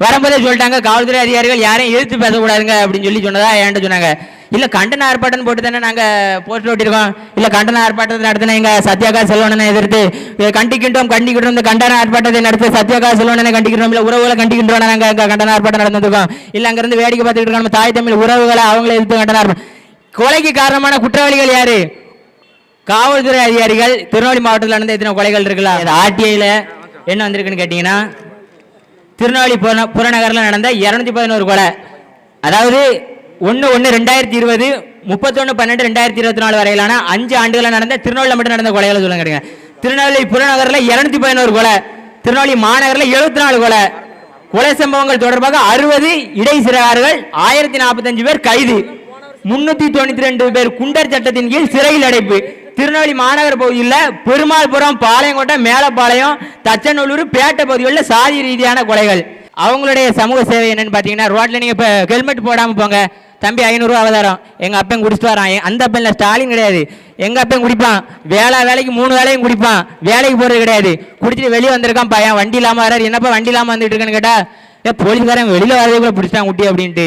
வரும்போதே சொல்லிட்டாங்க காவல்துறை அதிகாரிகள் யாரையும் எதிர்த்து பேசக்கூடாதுங்க அப்படின்னு சொல்லி சொன்னதா ஏன்ட்டு சொன்னாங்க. இல்ல கண்டன ஆர்ப்பாட்டம் போட்டு தானே நாங்க போஸ்ட் ஓட்டிருக்கோம் இல்ல கண்டன ஆர்ப்பாட்டத்தை நடத்தின எங்க சத்யாகா செல்வனனை எதிர்த்து கண்டிக்கின்றோம் கண்டிக்கின்றோம் இந்த கண்டன ஆர்ப்பாட்டத்தை நடத்த சத்யாகா செல்வனனை கண்டிக்கிறோம் இல்ல உறவுகளை கண்டிக்கின்றோம் நாங்க கண்டன ஆர்ப்பாட்டம் நடந்திருக்கோம் இல்ல அங்கேருந்து வேடிக்கை பார்த்துக்கிட்டு இருக்கோம் நம்ம தாய் தமிழ் உறவுகளை அவங்களை எதிர்த்து கண்டன ஆர்ப்பாட்டம் கொலைக்கு காரணமான குற்றவாளிகள் யாரு? காவல்துறை அதிகாரிகள் திருநெல்வேலி மாவட்டத்தில் நடந்த எத்தனை கொலைகள் இருக்குல்ல அது ஆர்டிஐல என்ன வந்திருக்குன்னு கேட்டீங்கன்னா திருநெல்வேலி புற புறநகரில் நடந்த இரநூத்தி பதினோரு கொலை. அதாவது ஒன்று ஒன்று ரெண்டாயிரத்தி இருபது முப்பத்தொன்று பன்னெண்டு ரெண்டாயிரத்தி இருபத்தி நாலு வரையிலான அஞ்சு ஆண்டுகளில் நடந்த திருநெல்வேலியில் மட்டும் நடந்த கொலைகளை சொல்லுங்க திருநெல்வேலி புறநகரில் இரநூத்தி பதினோரு கொலை. திருநெல்வேலி மாநகரில் எழுபத்தி நாலு கொலை. கொலை சம்பவங்கள் தொடர்பாக அறுபது இடை சிறார்கள் ஆயிரத்தி நாற்பத்தஞ்சு பேர் கைது. முன்னூத்தி தொண்ணூத்தி ரெண்டு பேர் குண்டர் சட்டத்தின் கீழ் சிறையில் அடைப்பு. திருநெல்வேலி மாநகர பகுதியில் பெருமாள்புரம் பாளையங்கோட்டை மேலப்பாளையம் தச்சநல்லூர் பேட்டை பகுதிகளில் சாதி ரீதியான கொலைகள். அவங்களுடைய சமூக சேவை என்னன்னு பார்த்தீங்கன்னா ரோட்டில் நீங்கள் இப்போ ஹெல்மெட் போடாமல் போங்க. தம்பி ஐநூறுரூவா அவதாரம். எங்கள் அப்பன் குடிச்சிட்டு வரான். அந்த அந்த இல்லை ஸ்டாலின் கிடையாது. எங்கள் அப்பன் குடிப்பான். வேலை வேலைக்கு மூணு வேலையும் குடிப்பான். வேலைக்கு போகிறது கிடையாது. குடிச்சிட்டு வெளியே வந்திருக்கான் பையன். வண்டி இல்லாமல் வராரு. என்னப்பா வண்டி இல்லாமல் வந்துட்டு இருக்கேன்னு கேட்டால் ஏ போலீஸ்காரன் வெளியில கூட பிடிச்சான் குட்டி அப்படின்ட்டு.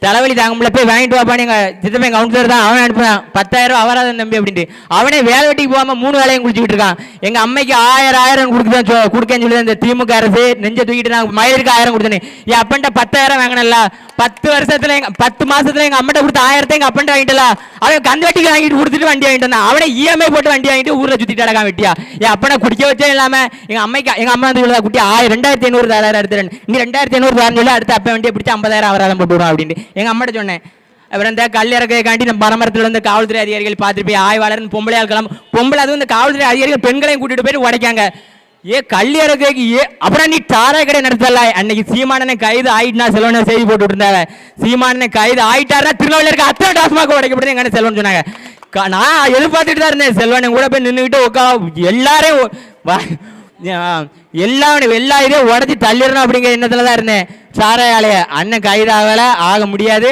தலைவலி தாங்க முடியல போய் வாங்கிட்டு வாப்பான்னு எங்க சித்தப்பன் கவுன்சிலர் தான் அவன் அனுப்புறான். பத்தாயிரம் ரூபா அவராதன் தம்பி அப்படின்ட்டு. அவனே வேலை வெட்டிக்கு போகாம மூணு வேலையும் குடிச்சிட்டு இருக்கான். எங்க அம்மைக்கு ஆயிரம் ஆயிரம் கொடுக்குதான் சொ- கொடுக்கேன்னு சொல்லி இந்த திமுக அரசு நெஞ்ச தூக்கிட்டு நான் மயிலுக்கு ஆயிரம் கொடுத்தேன். என் அப்பன்ட்ட பத்தாயிரம் வாங்கினல்ல பத்து வருஷத்துல எங்க பத்து மாசத்துல எங்க அம்மட்ட கொடுத்த ஆயிரத்தை எங்க அப்பன் வாங்கிட்டல அவன் கந்து வாங்கிட்டு கொடுத்துட்டு வண்டி வாங்கிட்டு வந்தான் அவனை இஎம்ஐ போட்டு வண்டி வாங்கிட்டு ஊர்ல சுத்திட்டு அடக்கா வெட்டியா. என் அப்பனை குடிக்க வச்சே இல்லாம எங்க அம்மைக்கு எங்க அம்மா வந்து சொல்லுதா குட்டி ஆயிரம் ரெண்டாயிரத்தி ஐநூறு தாராயிரம் எடுத்துறேன். நீ ரெண்டாயிரத்தி ஐநூறு தரேன்னு சொல்லி அடுத்த அப்பன் வண்டியை பிடிச்சி ஐம்பதாயிரம் அவராதம் போட்டு விடும் அப்படின்னு. எங்க அம்மாட்ட சொன்னேன். அப்புறம் இந்த கல் நம்ம பரமரத்தில் இருந்த காவல்துறை அதிகாரிகள் பார்த்துட்டு போய் ஆய்வாளர் பொம்பளை ஆட்களம் பொம்பளை அதுவும் இந்த காவல்துறை அதிகாரிகள் பெண்களையும் கூட்டிட்டு போய் உடைக்காங்க. ஏ கல் இறக்கைக்கு ஏ அப்புறம் நீ தாரா கடை நடத்தல. அன்னைக்கு சீமானனை கைது ஆயிட்டுனா செல்வனை செய்தி போட்டு இருந்தாங்க சீமானனை கைது ஆயிட்டாருன்னா திருநெல்வேலி இருக்க அத்தனை டாஸ்மாக உடைக்கப்படுது எங்க செல்வன் சொன்னாங்க. நான் எதிர்பார்த்துட்டு தான் இருந்தேன். செல்வனை கூட போய் நின்றுக்கிட்டு உட்கா எல்லாரையும் ஒ- எல்லா எல்லா இதையும் உடச்சி தள்ளிடணும் அப்படிங்கிற எண்ணத்துல தான் இருந்தேன். சாராயாலய அண்ணன் கைதாகலை ஆக முடியாது.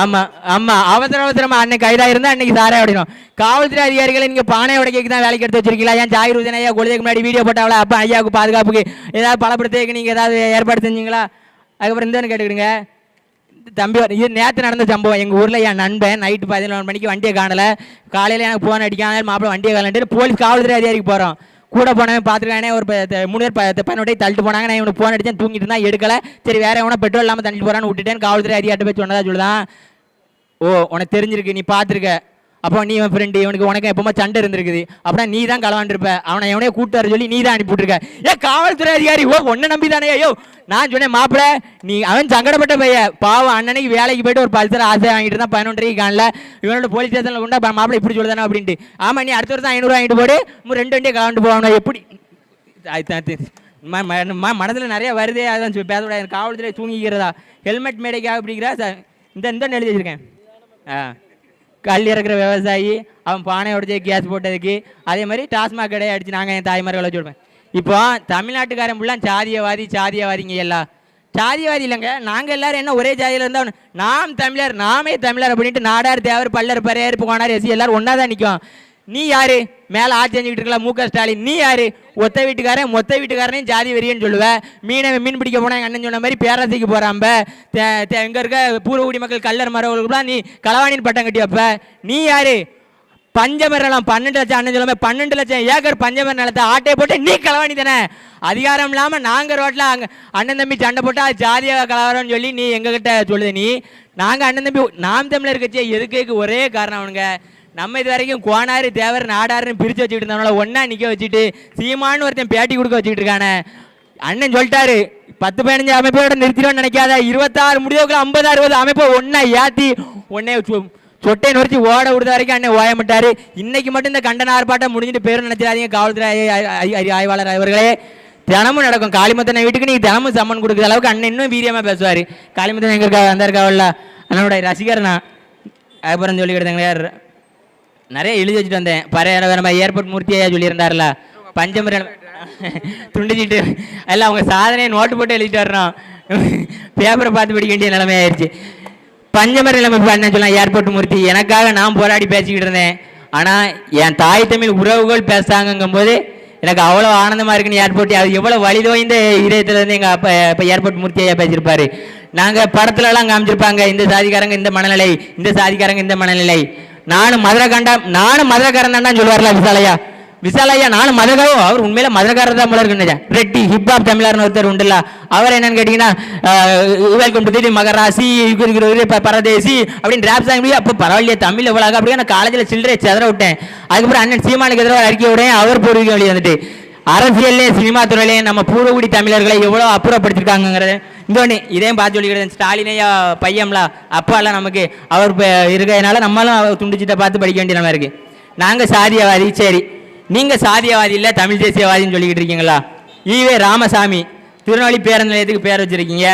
ஆமா ஆமா அவசர அவசரமா அன்னைக்கு கைதா இருந்தா அன்னைக்கு சாரே அப்படினும் காவல்துறை அதிகாரிகள் நீங்க பானை உடைக்க தான் வேலைக்கு எடுத்து வச்சிருக்கீங்களா? ஏன் ஜாகிர் உதயன் ஐயா கொள்ளைக்கு முன்னாடி வீடியோ போட்டாவளா? அப்ப ஐயாவுக்கு பாதுகாப்புக்கு ஏதாவது பலப்படுத்துக்கு நீங்க ஏதாவது ஏற்பாடு செஞ்சீங்களா? அதுக்கப்புறம் இந்த கேட்டுக்கிடுங்க. தம்பி இது நேற்று நடந்த சம்பவம். எங்கள் ஊரில் என் நண்பன் நைட்டு பதினொன்று மணிக்கு வண்டியை காணலை. காலையில் எனக்கு ஃபோன் அடிக்காத மாப்பிள்ளை வண்டியை காணலன்ட்டு போலீஸ் காவல்துறை அதிகாரிக்கு போகிறோம் கூட போனவன் பார்த்துருக்கானே ஒரு மூணு பேர் ப- தள்ளிட்டு போனாங்க. நான் இவனுக்கு ஃபோன் அடிச்சேன் தூங்கிட்டு இருந்தா எடுக்கல. சரி வேற எவனா பெட்ரோல் இல்லாமல் தள்ளிட்டு போகிறான்னு விட்டுட்டேன். காவல்துறை அதிகாரிட்ட போய் சொன்னதா சொல்லுதான். ஓ உனக்கு தெரிஞ்சிருக்கு நீ பார்த்துருக்க. அப்போ நீ இவன் ஃப்ரெண்டு இவனுக்கு உனக்கு எப்பவுமே சண்டை இருந்திருக்குது. அப்படின்னா நீ தான் களவாண்டிருப்ப. அவனை எவனையோ கூட்டு வர சொல்லி நீ தான் அனுப்பிவிட்டுருக்க. ஏ காவல்துறை அதிகாரி ஓ ஒன்ன நம்பி தானே ஐயோ நான் சொன்னேன் மாப்பிள்ள நீ அவன் சங்கடப்பட்ட பைய பாவம் அண்ணனைக்கு வேலைக்கு போயிட்டு ஒரு பல்சர் ஆசை வாங்கிட்டு இருந்தான் பதினொன்றரைக்கு காணல இவனோட போலீஸ் ஸ்டேஷனில் கொண்டா பா- மாப்பிளை இப்படி சொல்லுதானே அப்படின்ட்டு. ஆமா நீ அடுத்த வருஷம் ஐநூறு வாங்கிட்டு போடு. ரெண்டு வண்டியை கலவாண்டு போகணும். எப்படி? மனதில் ம- நிறைய வருதே அதான் பேச பேசக்கூடாது. காவல்துறை தூங்கிக்கிறதா? ஹெல்மெட் மேடைக்காக அப்படிங்கிற இந்த இந்த எழுதி வச்சிருக்கேன். ஆ. கல் இறக்குற விவசாயி அவன் பானை உடச்சி கேஸ் போட்டதுக்கு. அதே மாதிரி டாஸ்மாக் கடையை அடிச்சு நாங்கள் என் தாய்மார்களை வச்சு இப்போ தமிழ்நாட்டுக்காரன் ஃபுல்லாக சாதியவாதி சாதியவாதிங்க எல்லாம் சாதியவாதி இல்லைங்க நாங்கள் எல்லாரும் என்ன ஒரே ஜாதியில் இருந்தால் நாம் தமிழர் நாமே தமிழர் அப்படின்ட்டு நாடார் தேவர் பல்லர் பரையர் போனார் எசி எல்லாரும் ஒன்றா தான் நிற்கும் நீ யாரு? மேலே ஆட்சி செஞ்சுக்கிட்டு இருக்கலாம் மு க ஸ்டாலின். நீ யாரு? ஒத்த வீட்டுக்காரன் மொத்த வீட்டுக்காரனையும் ஜாதி வெறியன்னு சொல்லுவேன் மீனை மீன் பிடிக்க போனால் எங்கள் அண்ணன் சொன்ன மாதிரி பேராசைக்கு போகிறாம்ப இங்கே இருக்க பூர்வகுடி மக்கள் கல்லர் மரவர்களுக்குலாம் நீ களவாணின்னு பட்டம் கட்டி வைப்ப நீ யாரு? பஞ்சமர் நிலம் பன்னெண்டு லட்சம் அண்ணன் சொல்லாம பன்னெண்டு லட்சம் ஏக்கர் பஞ்சமர நிலத்தை ஆட்டையை போட்டு நீ களவாணி தானே? அதிகாரம் இல்லாமல் நாங்கள் ரோட்டில் அங்கே அண்ணன் தம்பி சண்டை போட்டால் அது ஜாதிய கலவரம்னு சொல்லி நீ எங்ககிட்ட சொல்லுது நீ. நாங்கள் அண்ணன் தம்பி நாம் தமிழர் கட்சியை எதுக்கு ஒரே காரணம் அவனுங்க? நம்ம இது வரைக்கும் கோனாரு தேவர் நாடாருன்னு பிரித்து வச்சுக்கிட்டு இருந்தவங்கள ஒன்றா நிற்க வச்சுட்டு சீமான்னு ஒருத்தன் பேட்டி கொடுக்க வச்சுக்கிட்டு இருக்கானே. அண்ணன் சொல்லிட்டாரு பத்து பதினஞ்சு அமைப்போட நிறுத்திடுவோம்னு நினைக்காத. இருபத்தாறு முடிவுக்குள்ள ஐம்பது அறுபது அமைப்பை ஒன்றா ஏற்றி உடனே சொட்டை நொறிச்சு ஓட விடுத வரைக்கும் அண்ணன் ஓயமாட்டாரு இன்னைக்கு மட்டும் இந்த கண்டன ஆர்ப்பாட்டம் முடிஞ்சிட்டு பேரும் நினைச்சிடாதீங்க காவல்துறை ஆய்வாளர் அவர்களே. தினமும் நடக்கும். காளிமத்தனை வீட்டுக்கு நீ தினமும் சம்மன் கொடுக்குற அளவுக்கு அண்ணன் இன்னும் வீரியமாக பேசுவார். காளிமத்தன் எங்க இருக்கா வந்திருக்காவில்ல அண்ணனுடைய ரசிகர் நான் அப்புறம் சொல்லிக்கிட்டு யார்? நிறைய எழுதி வச்சுட்டு வந்தேன். பரைய நம்ம ஏர்போர்ட் மூர்த்தியா சொல்லியிருந்தாருல. பஞ்சமர துண்டிச்சிட்டு எல்லாம் அவங்க சாதனையை நோட்டு போட்டு எழுதிட்டு வர்றோம். பேப்பரை பார்த்து படிக்க வேண்டிய நிலைமை ஆயிடுச்சு பஞ்சமர நிலைமை பண்ண சொல்லலாம் ஏர்போர்ட் மூர்த்தி எனக்காக நான் போராடி பேசிக்கிட்டு இருந்தேன். ஆனால் என் தாய் தமிழ் உறவுகள் பேசாங்கங்கும் போது எனக்கு அவ்வளோ ஆனந்தமாக இருக்குன்னு ஏர்போர்ட் அது எவ்வளோ வழி தோய்ந்த இதயத்தில் இருந்து எங்கள் அப்பா இப்போ ஏர்போர்ட் மூர்த்தி ஐயா பேசியிருப்பாரு. நாங்கள் படத்துலலாம் காமிச்சிருப்பாங்க இந்த சாதிக்காரங்க இந்த மனநிலை இந்த சாதிக்காரங்க இந்த மனநிலை. நானும் மதுரை கண்டா நானும் மதுரைக்காரன் தான் சொல்லுவார்ல விசாலையா விசாலையா நானும் மதுரகாரோ அவர் உண்மையில மதுரக்காரர் தான் போல இருக்குன்னு ரெட்டி ஹிப்ஹாப் தமிழர்னு ஒருத்தர் உண்டுல்ல. அவர் என்னன்னு கேட்டீங்கன்னா வெல்கம் டு திடீர் மகராசி பரதேசி அப்படின்னு ரேப் சாங் அப்போ பரவாயில்லையே தமிழ் எவ்வளவு அப்படியே நான் காலேஜில் சில்லறை செதற விட்டேன். அதுக்கப்புறம் அண்ணன் சீமானுக்கு எதிராக அறிக்கை விடேன் அவர் பூர்வீகம் வழி வந்துட்டு அரசியல்லே சினிமா துறையிலே நம்ம பூர்வகுடி தமிழர்களை எவ்வளோ அப்புறப்படுத்திருக்காங்கிறது இன்னொன்று இதையும் பார்த்து சொல்லிக்கிறேன் ஸ்டாலினையா பையம்லா அப்பாலாம் நமக்கு அவர் இருக்கிறதுனால நம்மளும் அவர் துண்டுச்சிட்ட பார்த்து படிக்க வேண்டிய நம்ம இருக்கு. நாங்கள் சாதியவாதி சரி. நீங்கள் சாதியவாதி இல்லை தமிழ் தேசியவாதின்னு சொல்லிக்கிட்டு இருக்கீங்களா? ஈவே ராமசாமி திருநெல்வேலி பேருந்து நிலையத்துக்கு பேர் வச்சிருக்கீங்க.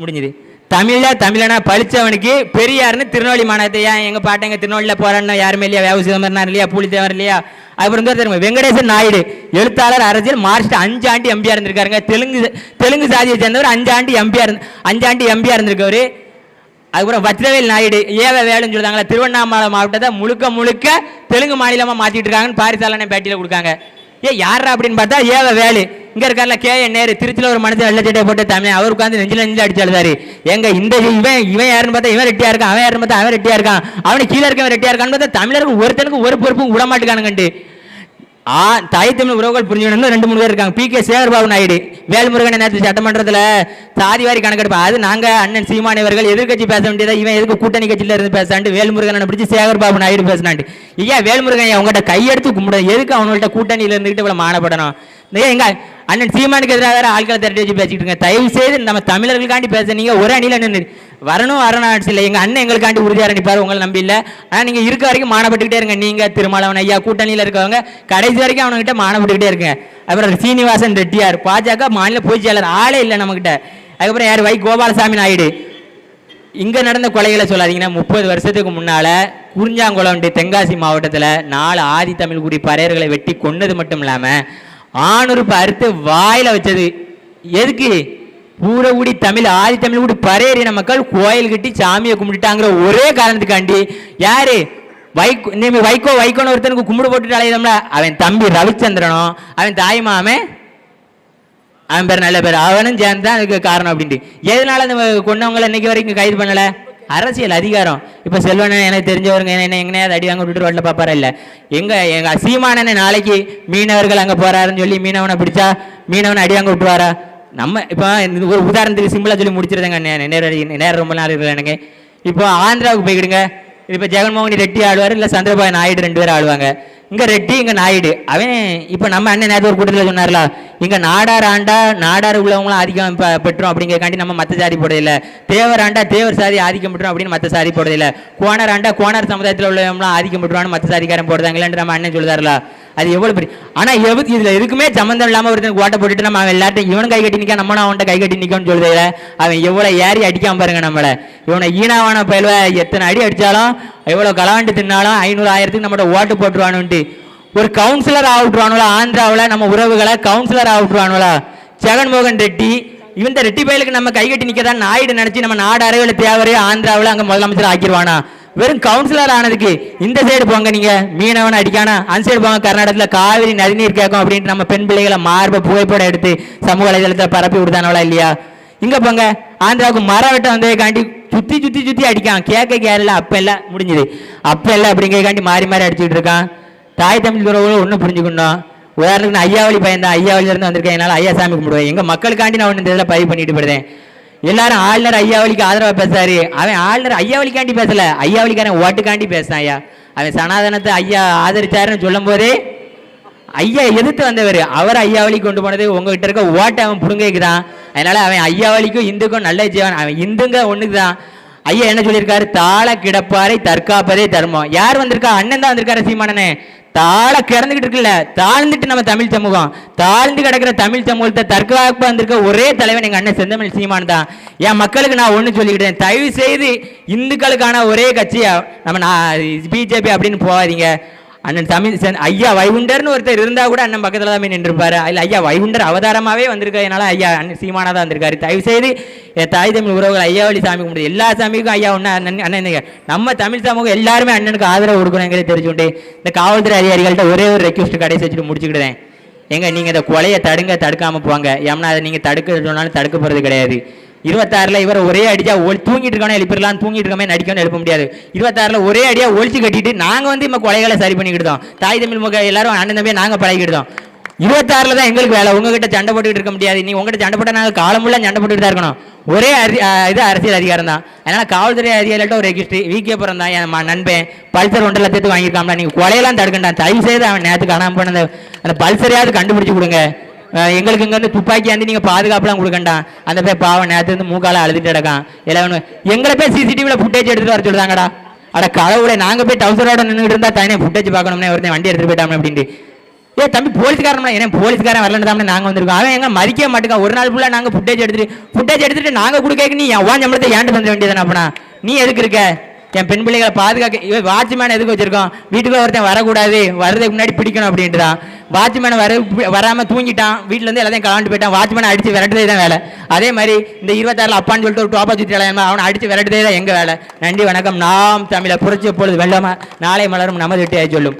முடிஞ்சுது. தமிழ்ல தமிழனா பழிச்சவனுக்கு பெரியார்னு திருநெல்வேலி மாநகரத்தை ஏன் எங்க பாட்டங்க திருநெல்வேலியில் போறான்னு யாருமே இல்லையா? வேவு சிதம்பரனார் இல்லையா? பூலித்தேவர் இல்லையா? அப்புறம் வந்து தெரியுமா வெங்கடேசன் நாயுடு எழுத்தாளர் அரசியல் மார்ச் அஞ்சு ஆண்டு எம்பியா இருந்திருக்காருங்க. தெலுங்கு தெலுங்கு சாதியை சேர்ந்தவர் அஞ்சு ஆண்டு எம்பியா இருந்து அஞ்சு ஆண்டு எம்பியா இருந்திருக்கவர். அதுக்கப்புறம் வஜ்ரவேல் நாயுடு ஏவ வேலுன்னு சொல்றாங்களா திருவண்ணாமலை மாவட்டத்தை முழுக்க முழுக்க தெலுங்கு மாநிலமா மாத்திட்டு இருக்காங்கன்னு பாரிசாலனை பேட்டியில கொடுக்காங்க. ஏ யாரா அப்படின்னு பார்த்தா ஏவ வேலு. இங்க இருக்கார்ல கே என் நேரு. திருச்சியில் ஒரு மனுஷன் வெள்ளை சட்டை போட்டு தமிழ் அவர் உட்காந்து நெஞ்சில நெஞ்சில் அடிச்சு அழுதாரு. எங்க இந்த இவன் இவன் யாருன்னு பார்த்தா இவன் ரெட்டியா இருக்கான் அவன் யாருன்னு பார்த்தா அவன் ரெட்டியா இருக்கான். அவனுக்கு கீழே இருக்கவன் ரெட்டியா இருக்கான்னு பார்த்தா தமிழருக்கு ஒருத்தனுக்கு ஒரு பொறுப்பும் விட மாட்டேங்கானுங்கண்டு ஆ தாய் தமிழ் உறவுகள் புரிஞ்சுக்கணும் ரெண்டு மூணு பேர் இருக்காங்க. பி கே சேகர்பாபு நாயுடு வேல்முருகன் நேற்று சட்டமன்றத்தில் சாதி வாரி கணக்கெடுப்பு. அது நாங்கள் அண்ணன் சீமானவர்கள் எதிர்க்கட்சி பேச வேண்டியதா இவன் எதுக்கு கூட்டணி கட்சியில் இருந்து பேசாண்டு வேல்முருகனை பிடிச்சி சேகர்பாபு நாயுடு பேசினாண்டு ஐயா வேல்முருகன் உங்கள்கிட்ட கையெடுத்து கும்பிடும் எதுக்கு அவங்கள்ட்ட கூட்டணியில் இருந்துகிட்டு இவ்வளோ மானப்படணும்? எங்க அண்ணன் சீமானுக்கு எதிராக வேற ஆட்களை திரட்டி வச்சு பேசிக்கிட்டு இருங்க தயவு செய்து நம்ம தமிழர்களுக்காண்டி பேச நீங்க ஒரு அணியில் நின்று வரணும் வரணும் இல்லை. எங்க அண்ணன் எங்களுக்காண்டி உறுதியாக நினைப்பார் உங்களை நம்பி இல்லை. ஆனால் நீங்க இருக்க வரைக்கும் மானப்பட்டுக்கிட்டே இருங்க. நீங்க திருமாவளவன் ஐயா கூட்டணியில் இருக்கவங்க கடைசி வரைக்கும் அவனுக்கிட்ட மானப்பட்டுக்கிட்டே இருங்க. அப்புறம் சீனிவாசன் ரெட்டியார் பாஜக மாநில பொதுச் செயலர் ஆளே இல்லை நம்மகிட்ட. அதுக்கப்புறம் யார்? வை கோபாலசாமி நாயுடு. இங்க நடந்த கொலைகளை சொல்லாதீங்கன்னா முப்பது வருஷத்துக்கு முன்னால குறிஞ்சாங்குளம் தென்காசி மாவட்டத்தில் நாலு ஆதி தமிழ் குடி பறையர்களை வெட்டி கொன்னது மட்டும் இல்லாமல் ஆணுறுப்பு அறுத்து வாயில வச்சது. எதுக்கு? பூரகுடி தமிழ் ஆதி தமிழ் கூடி பரையறின மக்கள் கோயில் கட்டி சாமியை கும்பிட்டுட்டாங்கிற ஒரே காரணத்துக்காண்டி யாரு? வைகோ நீ வைகோ வைகோன்னு ஒருத்தனுக்கு கும்பிடு போட்டுட்டு அலையுதம்ல அவன் தம்பி ரவிச்சந்திரனும் அவன் தாய்மாமன் அவன் பேர் நல்ல பேர் அவனும் சேர்ந்து தான் அதுக்கு காரணம் அப்படின்ட்டு. எதனால அந்த கொண்டவங்களை இன்னைக்கு வரைக்கும் கைது பண்ணலை? அரசியல் அதிகாரம். இப்ப செல்வன் எனக்கு தெரிஞ்சவருங்க என்ன எங்கனையாவது அடி வாங்க விட்டுட்டு வரல பாப்பாரா இல்ல? எங்க எங்க சீமானனை நாளைக்கு மீனவர்கள் அங்க போறாருன்னு சொல்லி மீனவனை பிடிச்சா மீனவனை அடி வாங்க விட்டுவாரா? நம்ம இப்போ இந்த ஒரு உதாரணத்துக்கு சிம்பிளா சொல்லி முடிச்சிருந்தேங்க நேரம் நேரம் ரொம்ப நாள் இருக்கல எனக்கு. இப்போ ஆந்திராவுக்கு போய்க்கிடுங்க. இப்போ ஜெகன்மோகன் ரெட்டி ஆடுவார் இல்லை சந்திரபாபு நாயுடு ரெண்டு பேரும் ஆடுவாங்க. இங்க ரெட்டி இங்க நாயுடு. அவன் இப்போ நம்ம அண்ணன் நேரத்து ஒரு கூட்டத்தில் சொன்னார்ல இங்க நாடார் ஆண்டா நாடார் உள்ளவங்களும் ஆதிக்கம் பெற்றோம் அப்படிங்கிறக்காண்டி நம்ம மத்த சாதி போடுறதில்ல தேவர் ஆண்டா தேவர் சாதி ஆதிக்கம் பெற்றோம் அப்படின்னு மத்த சாதி போடுறதில்ல கோணர் ஆண்டா கோணர் சமுதாயத்தில் உள்ளவங்களாம் ஆதிக்கம் பெற்றுவான்னு மத்த சாதிக்காரன் போடுறாங்களேன்னு நம்ம அண்ணன் சொல்லுதாருல அது எவ்வளவு பெரிய ஆனா எவு இதுல எதுக்குமே சம்மந்தம் இல்லாம ஒருத்தனுக்கு ஓட்ட போட்டுட்டு நம்ம அவன் எல்லாத்தையும் இவனும் கை கட்டி நிக்க நம்மளும் அவன்கிட்ட கை கட்டி நிற்கணும்னு சொல்லுதுல அவன் எவ்வளவு ஏறி அடிக்காம பாருங்க நம்மள. இவனை ஈனாவான பயில்வ எத்தனை அடி அடிச்சாலும் எவ்வளவு கலாண்டு தின்னாலும் ஐநூறு ஆயிரத்துக்கு நம்மகிட்ட ஓட்டு போட்டுருவானுன்ட்டு. ஒரு கவுன்சிலர் ஆகிட்டுருவானுல ஆந்திராவில் நம்ம உறவுகளை கவுன்சிலர் ஆகிட்டுருவானுல ஜெகன்மோகன் ரெட்டி இந்த ரெட்டி பயலுக்கு நம்ம கை கட்டி நாயுடு நினச்சி நம்ம நாடு அரவியல் தேவரே ஆந்திராவில் அங்கே முதலமைச்சர் ஆக்கிடுவானா வெறும் கவுன்சிலர் ஆனதுக்கு இந்த சைடு போங்க நீங்க. மீனவன் அடிக்கானா? அந்த சைடு போங்க கர்நாடகத்தில் காவிரி நதிநீர் கேட்கும் அப்படின்ட்டு நம்ம பெண் பிள்ளைகளை மார்பை புகைப்படம் எடுத்து சமூக வலைதளத்தில் பரப்பி விடுதானவளா இல்லையா? இங்க போங்க. ஆந்திராவுக்கு மரம் வெட்ட வந்ததை காண்டி சுத்தி சுத்தி சுத்தி அடிக்கான். கேட்க கேரள அப்ப எல்லாம் முடிஞ்சது. அப்ப எல்லாம் அப்படிங்கிறக்காண்டி மாறி மாறி அடிச்சுட்டு இருக்கான். தாய் தமிழ் உறவுகளும் ஒன்றும் புரிஞ்சுக்கணும் உதாரணத்துக்கு நான் ஐயாவளி பையன் தான் ஐயாவளில இருந்து வந்திருக்கேன். என்னால் ஐயா சாமி கும்பிடுவேன். எங்கள் மக்களுக்காண்டி நான் ஒன்று இந்த இதில் பதிவு பண்ணிட்டு போடுறேன் எல்லாரும் ஆளுநர் ஐயாவளிக்கு ஆதரவாக பேசுறாரு அவன் ஆளுநர் ஐயாவளிக்காண்டி பேசல. ஐயாவளிக்காரன் ஓட்டுக்காண்டி பேசுறான் ஐயா. அவன் சனாதனத்தை ஐயா ஆதரிச்சாருன்னு சொல்லும் போதே ஐயா எதிர்த்து வந்தவர். அவர் ஐயாவளி கொண்டு போனது உங்ககிட்ட இருக்க ஓட்டை அவன் புடுங்கிக்குதான். அதனால அவன் ஐயாவளிக்கும் இந்துக்கும் நல்ல ஜீவன். அவன் இந்துங்க ஒண்ணுக்கு தான் ஐயா என்ன சொல்லியிருக்காரு? தாள கிடப்பாரை தற்காப்பதே தர்மம். யார் வந்திருக்கா? அண்ணன் தான் வந்திருக்காரு சீமானனே. தாழ கிடந்துகிட்டு இருக்குல்ல தாழ்ந்துட்டு நம்ம தமிழ் சமூகம். தாழ்ந்து கிடக்கிற தமிழ் சமூகத்தை தற்காப்பு வந்திருக்க ஒரே தலைவன் எங்க அண்ணன் செந்தமிழ் சீமான் தான். என் மக்களுக்கு நான் ஒண்ணு சொல்லிக்கிட்டேன். தயவு செய்து இந்துக்களுக்கான ஒரே கட்சியா நம்ம பிஜேபி அப்படின்னு போகாதீங்க. அண்ணன் தமிழ் ஐயா வைகுண்டர்னு ஒருத்தர் இருந்தால் கூட அண்ணன் பக்கத்தில் தான் போய் நின்றுப்பாரு. இல்லை ஐயா வைகுண்டர் அவதாரமாவே வந்திருக்கிறதுனால ஐயா அண்ணன் சீமானாக தான் வந்திருக்காரு. தயவு செய்து என் தாய் தமிழ் உறவுகள் ஐயாவளி சாமி கும்பிடுது எல்லா சாமிக்கும் ஐயா ஒன்றா அண்ணன் அண்ணன் நம்ம தமிழ் சமூகம் எல்லாருமே அண்ணனுக்கு ஆதரவு கொடுக்கணுங்கிறத தெரிஞ்சுட்டு இந்த காவல்துறை அதிகாரிகள்ட்ட ஒரே ஒரு ரெக்வஸ்ட் கடைசி வச்சுட்டு முடிச்சுக்கிடுறேன் எங்க நீங்கள் இந்த கொலையை தடுங்க தடுக்காமல் போங்க. ஏன்னா அதை நீங்கள் தடுக்க சொன்னாலும் தடுக்க போகிறது கிடையாது. இருபத்தாறுல இவர் ஒரே அடிச்சா ஒளி தூங்கிட்டு இருக்கவனே எழுப்பிடலாம் தூங்கிட்டு இருக்கமே நடிக்கணும் எழுப்ப முடியாது. இருபத்தாறுல ஒரே அடியா ஒழிச்சு கட்டிட்டு நாங்க வந்து இப்ப கொலைகளை சரி பண்ணிக்கிட்டோம் தாய் தமிழ் முக எல்லாரும் அண்ணன் தம்பியை நாங்க பழகிக்கிட்டோம் இருபத்தாறுல தான் எங்களுக்கு வேலை. உங்ககிட்ட சண்டை போட்டுக்கிட்டு இருக்க முடியாது. நீ உங்ககிட்ட சண்டை போட்டா நாங்க காலமுள்ள சண்டை போட்டுக்கிட்டு தான் இருக்கணும். ஒரே அரி இது அரசியல் அதிகாரம் தான். அதனால காவல்துறை அதிகாரிகிட்ட ஒரு ரெஜிஸ்ட்ரி விகே புறம் தான் என் நண்பன். பல்சர் ஒன்றரை லட்சத்துக்கு வாங்கியிருக்காங்களா நீங்க கொலையெல்லாம் தடுக்கண்டா. தயவு செய்து அவன் நேரத்துக்கு காணாமல் போனது அந்த பல்சரையாவது கண்டுபிடிச்சு கொடுங்க. எங்களுக்கு இங்க வந்து துப்பாக்கி வந்து நீங்க பாதுகாப்புலாம் கொடுக்கண்டாம் அந்த பேர் பாவம் நேரத்துல இருந்து மூக்கால அழுதுட்டு கிடக்கான். எல்லாம் எங்களை போய் சிசிடிவில ஃபுட்டேஜ் எடுத்துட்டு வர சொல்லுதாங்கடா அட கடவுளை நாங்க போய் டவுசரோட நின்றுட்டு இருந்தா தனியாக ஃபுட்டேஜ் பார்க்கணும்னே ஒருத்தன் வண்டி எடுத்துட்டு போயிட்டாமே அப்படின்ட்டு. ஏ தம்பி போலீஸ்காரன் என்ன போலீஸ்காரன் வரலன்னு தான் நாங்க வந்திருக்கோம். அவன் எங்க மதிக்க மாட்டேங்க ஒரு நாள் ஃபுல்லா நாங்க ஃபுட்டேஜ் எடுத்துட்டு ஃபுட்டேஜ் எடுத்துட்டு நாங்க கொடுக்க நீ என் சம்பளத்தை ஏன்ட்டு தந்துட வேண்டியதானே அப்பனா? நீ எதுக்கு இருக்க? என் பெண் பிள்ளைகளை பாதுகாக்க இவன் வாட்ச்மேன் எதுக்கு வச்சிருக்கோம்? வீட்டுக்குள்ள ஒருத்தன் வரக்கூடாது வர்றதுக்கு முன்னாடி பிடிக்கணும் அப்படின்ட்டு தான் வாட்ச்மேன் வர வராம தூங்கிட்டான் வீட்டுல இருந்து எல்லாத்தையும் கலாண்டு போயிட்டான் வாட்ச்மேன் அடிச்சு விரட்டுதே தான் வேலை. அதே மாதிரி இந்த இருபத்தாறுல அப்பான்னு சொல்லிட்டு ஒரு டோப்பா சுற்றி அவனை அடிச்சு விரட்டுதே தான் எங்க வேலை. நன்றி வணக்கம். நாம் தமிழை புரட்சி எப்பொழுது வெள்ளமா நாளை மலரும் நமது விட்டு சொல்லும்.